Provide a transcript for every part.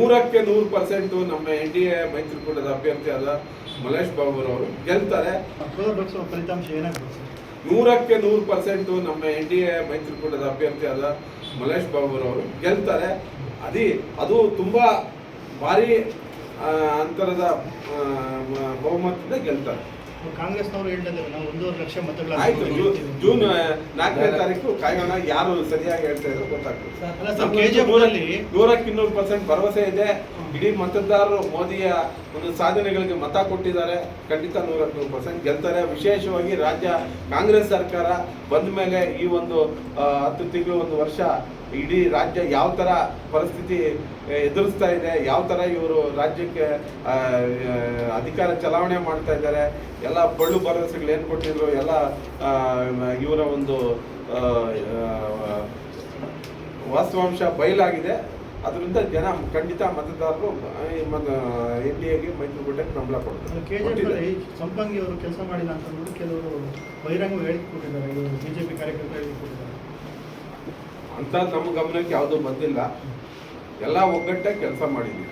ನೂರಕ್ಕೆ ನೂರು ಪರ್ಸೆಂಟ್ ನಮ್ಮ ಎನ್ ಡಿ ಎ ಮೈತ್ರಿಕೂಟದ ಅಭ್ಯರ್ಥಿಯಾದ ಮಲೇಶ್ ಬಾಬುರವರು ಗೆಲ್ತಾರೆ. ಅಕ್ಟೋಬರ್ ಲೋಕಸಭಾ ಫಲಿತಾಂಶ ಏನಾಗ್ಬೋದು ಸರ್? ನೂರಕ್ಕೆ ನೂರು ಪರ್ಸೆಂಟ್ ನಮ್ಮ ಎನ್ ಡಿ ಎ ಮೈತ್ರಿಕೂಟದ ಅಭ್ಯರ್ಥಿಯಾದ ಮಲೇಶ್ ಬಾಬುರವರು ಗೆಲ್ತಾರೆ. ಅದೇ ಅದು ತುಂಬಾ ಭಾರಿ ಅಂತರದ ಬಹುಮತದಿಂದ ಗೆಲ್ತಾರೆ. ಕಾಂಗ್ರೆಸ್ನವರು ಹೇಳ್ತಾರೆ ನಾವು ಒಂದೂವರೆ ಲಕ್ಷ ಮತಗಳ ಆಯ್ತು ಜೂ- ಜೂನ್ ನಾಲ್ಕನೇ ತಾರೀಕು ಕಾಯೋಣ ಯಾರು ಸರಿಯಾಗಿ ಹೇಳ್ತಾ ಇದ್ರು ಗೊತ್ತಾಗ್ತದೆ. ಅಲ್ಲ ಸರ್ ಕೆಜಿಎಫ್ ಊರಲ್ಲಿ ನೂರಕ್ಕೆ ಇನ್ನೂರು ಪರ್ಸೆಂಟ್ ಭರವಸೆ ಇದೆ. ಇಡೀ ಮತದಾರರು ಮೋದಿಯ ಒಂದು ಸಾಧನೆಗಳಿಗೆ ಮತ ಕೊಟ್ಟಿದ್ದಾರೆ. ಖಂಡಿತ ನೂರಕ್ಕೆ ನೂರು ಪರ್ಸೆಂಟ್ ಗೆಲ್ತಾರೆ. ವಿಶೇಷವಾಗಿ ರಾಜ್ಯ ಕಾಂಗ್ರೆಸ್ ಸರ್ಕಾರ ಬಂದ ಮೇಲೆ ಈ ಒಂದು ಆ, ಹತ್ತು ತಿಂಗಳು ಒಂದು ವರ್ಷ ಇಡೀ ರಾಜ್ಯ ಯಾವ ಥರ ಪರಿಸ್ಥಿತಿ ಎದುರಿಸ್ತಾ ಇದೆ ಯಾವ ಥರ ಇವರು ರಾಜ್ಯಕ್ಕೆ ಅಧಿಕಾರ ಚಲಾವಣೆ ಮಾಡ್ತಾ ಇದ್ದಾರೆ ಎಲ್ಲ ಬಳ್ಳು ಭರವಸೆಗಳು ಏನು ಕೊಟ್ಟಿದ್ರು ಎಲ್ಲ ಇವರ ಒಂದು ವಾಸ್ತವಾಂಶ ಬಯಲಾಗಿದೆ. ಅದರಿಂದ ಜನ ಖಂಡಿತ ಮತದಾರರು ಎನ್ ಡಿ ಎಗೆ ಮೈತ್ರಿಕೂಟಕ್ಕೆ ಬೆಂಬಲ ಕೊಡ್ತಾರೆ. ಸಂಪಂಗಿ ಅವರು ಕೆಲಸ ಮಾಡಿಲ್ಲ ಅಂತ ಕೆಲವರು ಬಹಿರಂಗ ಹೇಳಿಕೆ ಕೊಟ್ಟಿದ್ದಾರೆ ಬಿಜೆಪಿ ಕಾರ್ಯಕರ್ತರು ಹೇಳಿಕೆ ಕೊಟ್ಟಿದ್ದಾರೆ. ಅಂತ ನಮ್ಮ ಗಮನಕ್ಕೆ ಯಾವುದೂ ಬಂದಿಲ್ಲ. ಎಲ್ಲ ಒಗ್ಗಟ್ಟೆ ಕೆಲಸ ಮಾಡಿದ್ವಿ.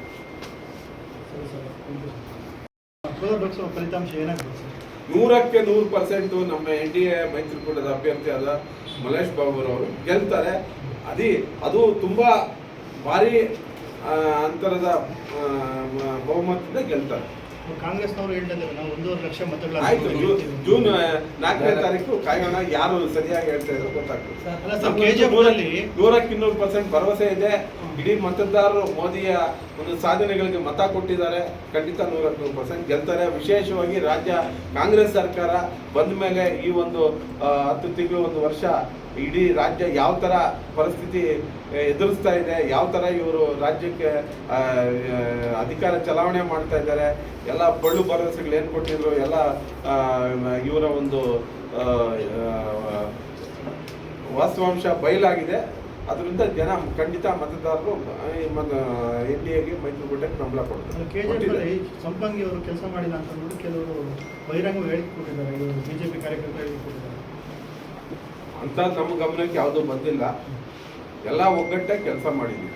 ಫಲಿತಾಂಶ ನೂರಕ್ಕೆ ನೂರು ಪರ್ಸೆಂಟ್ ನಮ್ಮ ಎನ್ ಡಿ ಎ ಮೈತ್ರಿಕೂಟದ ಅಭ್ಯರ್ಥಿಯಾದ ಮಲೇಶ್ ಬಾಬುರವರು ಗೆಲ್ತಾರೆ. ಅದೇ, ಅದು ತುಂಬಾ ಭಾರಿ ಅಂತರದ ಬಹುಮತದಿಂದ ಗೆಲ್ತಾರೆ. ಕಾಂಗ್ರೆಸ್ನವರು ಹೇಳ್ತಾರೆ ನಾವು ಒಂದೂವರೆ ಲಕ್ಷ ಮತಗಳ ಆಯ್ತು ಜೂನ್ ನಾಲ್ಕನೇ ತಾರೀಕು ಕಾಯೋಣ ಯಾರು ಸರಿಯಾಗಿ ಹೇಳ್ತಾ ಇದ್ರು ಗೊತ್ತಾಗ್ತದೆ. ನೂರಕ್ಕೆ ಇನ್ನೂರು ಪರ್ಸೆಂಟ್ ಭರವಸೆ ಇದೆ. ಇಡೀ ಮತದಾರರು ಮೋದಿಯ ಒಂದು ಸಾಧನೆಗಳಿಗೆ ಮತ ಕೊಟ್ಟಿದ್ದಾರೆ. ಖಂಡಿತ ನೂರಕ್ಕೆ ನೂರು ಪರ್ಸೆಂಟ್ ಗೆಲ್ತಾರೆ. ವಿಶೇಷವಾಗಿ ರಾಜ್ಯ ಕಾಂಗ್ರೆಸ್ ಸರ್ಕಾರ ಬಂದ ಮೇಲೆ ಈ ಒಂದು ಹತ್ತು ತಿಂಗಳು ಒಂದು ವರ್ಷ ಇಡೀ ರಾಜ್ಯ ಯಾವ ಥರ ಪರಿಸ್ಥಿತಿ ಎದುರಿಸ್ತಾ ಇದೆ ಯಾವ ಥರ ಇವರು ರಾಜ್ಯಕ್ಕೆ ಅಧಿಕಾರ ಚಲಾವಣೆ ಮಾಡ್ತಾ ಇದ್ದಾರೆ ಎಲ್ಲ ಬಳ್ಳು ಭರವಸೆಗಳು ಏನು ಕೊಟ್ಟಿದ್ರು ಎಲ್ಲ ಇವರ ಒಂದು ವಾಸ್ತವಾಂಶ ಬಯಲಾಗಿದೆ. ಅದರಿಂದ ಜನ ಖಂಡಿತ ಮತದಾರರು ಎನ್ ಡಿ ಎಗೆ ಮೈತ್ರಿಕೂಟಕ್ಕೆ ಬೆಂಬಲ ಕೊಡ್ತಾರೆ. ಸಂಪಂಗಿ ಅವರು ಕೆಲಸ ಮಾಡಿಲ್ಲ ಅಂತ ನೋಡಿ ಕೆಲವರು ಬಹಿರಂಗ ಹೇಳಿಕೆ ಕೊಟ್ಟಿದ್ದಾರೆ ಇದು ಬಿಜೆಪಿ ಕಾರ್ಯಕರ್ತರು ಹೇಳಿಕೆ ಕೊಟ್ಟಿದ್ದಾರೆ. ಅಂತ ನಮ್ಮ ಗಮನಕ್ಕೆ ಯಾವುದೂ ಬಂದಿಲ್ಲ. ಎಲ್ಲ ಒಗ್ಗಟ್ಟೆ ಕೆಲಸ ಮಾಡಿದ್ದೀವಿ.